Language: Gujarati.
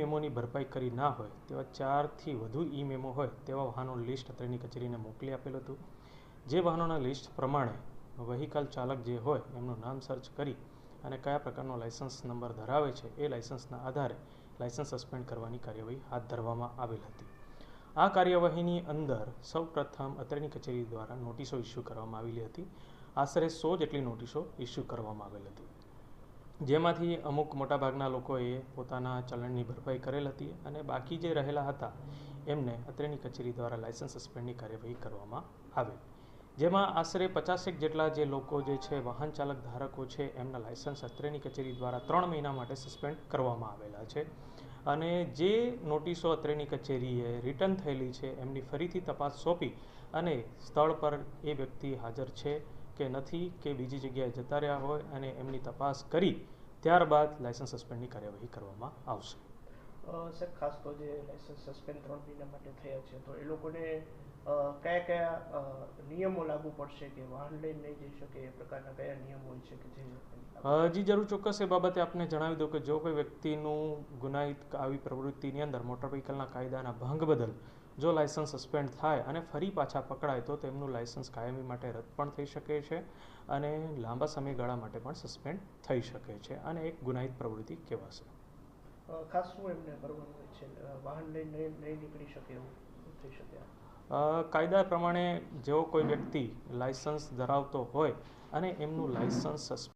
મેમોની ભરપાઈ કરી ના હોય, તેવા ચારથી વધુ ઈ મેમો હોય, તેવા વાહનોનું લિસ્ટ અત્રેની કચેરીને મોકલી આપેલું હતું. જે વાહનોના લિસ્ટ પ્રમાણે વહીકલ ચાલક જે હોય, એમનું નામ સર્ચ કરી અને કયા પ્રકારનો લાયસન્સ નંબર ધરાવે છે, એ લાયસન્સના આધારે લાયસન્સ સસ્પેન્ડ કરવાની કાર્યવાહી હાથ ધરવામાં આવેલ હતી. આ કાર્યવાહીની અંદર સૌ પ્રથમ અત્રેની કચેરી દ્વારા નોટિસો ઇસ્યુ કરવામાં આવેલી હતી. આશરે સો જેટલી નોટિસો ઇસ્યુ કરવામાં આવેલ હતી. જેમાંથી અમુક મોટાભાગના લોકોએ પોતાના ચલણની ભરપાઈ કરેલ હતી અને બાકી જે રહેલા હતા, એમને અત્રેની કચેરી દ્વારા લાયસન્સ સસ્પેન્ડની કાર્યવાહી કરવામાં આવેલ. જેમાં આશરે પચાસેક જેટલા જે લોકો જે છે, વાહન ચાલક ધારકો છે, એમના લાયસન્સ અત્રેની કચેરી દ્વારા ત્રણ મહિના માટે સસ્પેન્ડ કરવામાં આવેલા છે. અને જે નોટિસો અત્રેની કચેરીએ રિટર્ન થયેલી છે, એમની ફરીથી તપાસ સોંપી અને સ્થળ પર એ વ્યક્તિ હાજર છે. કે નથી કે બીજી જગ્યાએ જતા રહ્યા હોય અને એમની તપાસ કરી ત્યારબાદ લાયસન્સ સસ્પેન્ડની કાર્યવાહી કરવામાં આવશે. સર ખાસ તો જે લાયસન્સ સસ્પેન્ડ ત્રણ મહિના માટે થયા છે તો એ લોકોને કયા કયા નિયમો લાગુ પડશે કે વાહન લઈને નહીં જઈ શકે એ પ્રકારના કયા નિયમો હોય છે કે જે જી જરૂર ચોક્કસ એ બાબતે આપને જણાવી દઉં કે જો કોઈ વ્યક્તિનું ગુનાહિત આવી પ્રવૃત્તિની અંદર મોટર વ્હીકલના કાયદાના ભંગ બદલ જો લાયસન્સ સસ્પેન્ડ થાય અને ફરી પાછા પકડાય તો તેમનું લાયસન્સ કાયમી માટે રદ પણ થઈ શકે છે અને લાંબા સમયગાળા માટે પણ સસ્પેન્ડ થઈ શકે છે અને એક ગુનાહિત પ્રવૃત્તિ કહેવાશે. ખાસ શું એમને કરવાનું હોય છે? વાહન લઈને નહીં નીકળી શકે એવું થઈ શકે? કાયદા પ્રમાણે જેવો કોઈ વ્યક્તિ લાયસન્સ ધરાવતો હોય અને એમનું લાયસન્સ સસ્પેન્ડ